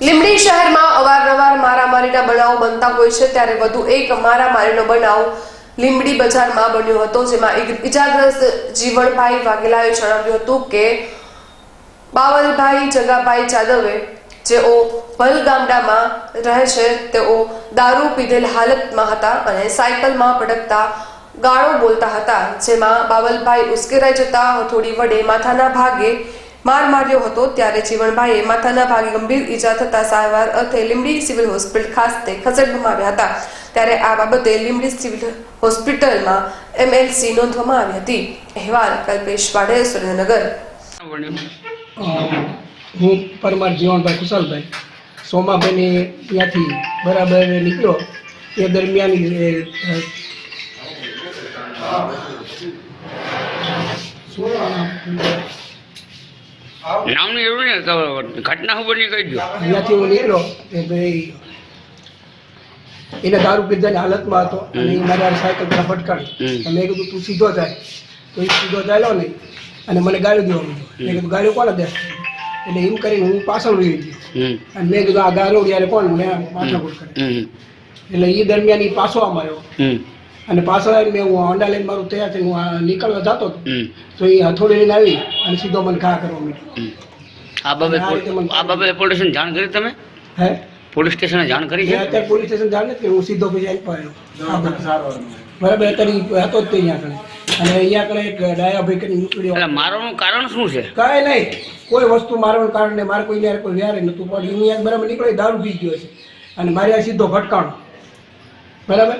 લીંબડી શહેરમાં અવારનવાર મારામારીના બનાવો બનતા હોય છે. ત્યારે વધુ એક મારામારીનો બનાવ લીંબડી બજારમાં બન્યો હતો, જેમાં એક ઇજાગ્રસ્ત જીવણભાઈ વાઘેલાએ જણાવ્યું હતું કે, બાવલભાઈ જગાભાઈ જાદવે, જેઓ ભલ ગામડામાં રહે છે, તેઓ દારૂ પીધેલ હાલતમાં હતા અને સાયકલમાં ભટકતા ગાળો બોલતા હતા, જેમાં બાવલભાઈ ઉશ્કેરાઈ જતા હથોડી વડે માથાના ભાગે માર માર્યો હતો ત્યારે જીવણભાઈએ માથાના ભાગે ગંભીર ઈજા થતા સારવાર અર્થે લીંબડી સિવિલ હોસ્પિટલ ખાતે ખસેડવામાં આવ્યા હતા. ત્યારે આ બાબતે લીંબડી સિવિલ હોસ્પિટલમાં એમએલસી નોંધવામાં આવી હતી. અહેવાલ કલ્પેશ વાડે, સુરેન્દ્રનગર. હું પરમાર જીવનભાઈ કુશલભાઈ. સોમાભાઈને ત્યાંથી બરાબર નીકળ્યો. એ દરમિયાન શું? નામનું ને તો ઘટના શું બની કહી દો અહીંયાથી હું નીકળ્યો કે ભાઈ એને દારૂ પીધાની હાલતમાં હતો અને મારે સાયકલ પર ફટકાડી તો મેં કીધું તું સીધો જાય. તો એ સીધો ચાલ્યો નહીં. અને મને ગાળ્યો દેવા માંડ્યો. મેં કીધું ગાળ્યો કોને દે એટલે એમ કરીને હું પાછળ રહી ગયો. અને મેં કીધું આ ગાળો યારે કોણ? મેં માથાકૂટ કરી. એટલે એ દરમિયાન એ પાછો આમ આવ્યો. અને પાછળ આવીને મેં હું હોન્ડા લઈને મારું તૈયાર થઈને હું આ નીકળવા જતો તો એ હથોડી લઈને આવી અને સીધો મને ઘા કરવા માંડ્યો. આ બાબતે આ રીતે મને- આ બાબતે પોલીસ સ્ટેશન જાણ કરી તમે? હે? પોલીસ સ્ટેશને જાણ કરી છે? અત્યારે પોલીસ સ્ટેશન જાણ નથી હું સીધો પછી આવી પાયો બરાબર અત્યારે હતો જ તે અહીંયા આગળ. અને અહીંયા આગળ એક ડાયાભાઈ કરીને નીકળ્યો એટલે મારવાનું કારણ શું છે? કાંઈ નહીં કોઈ વસ્તુ મારવાનું કારણે મારે કોઈ યાર કોઈ વ્યારે નહોતું. પણ એની યાદ બરાબર નીકળે દારૂ પી ગયો છે અને મારે આ સીધો ભટકાણો. બરાબર?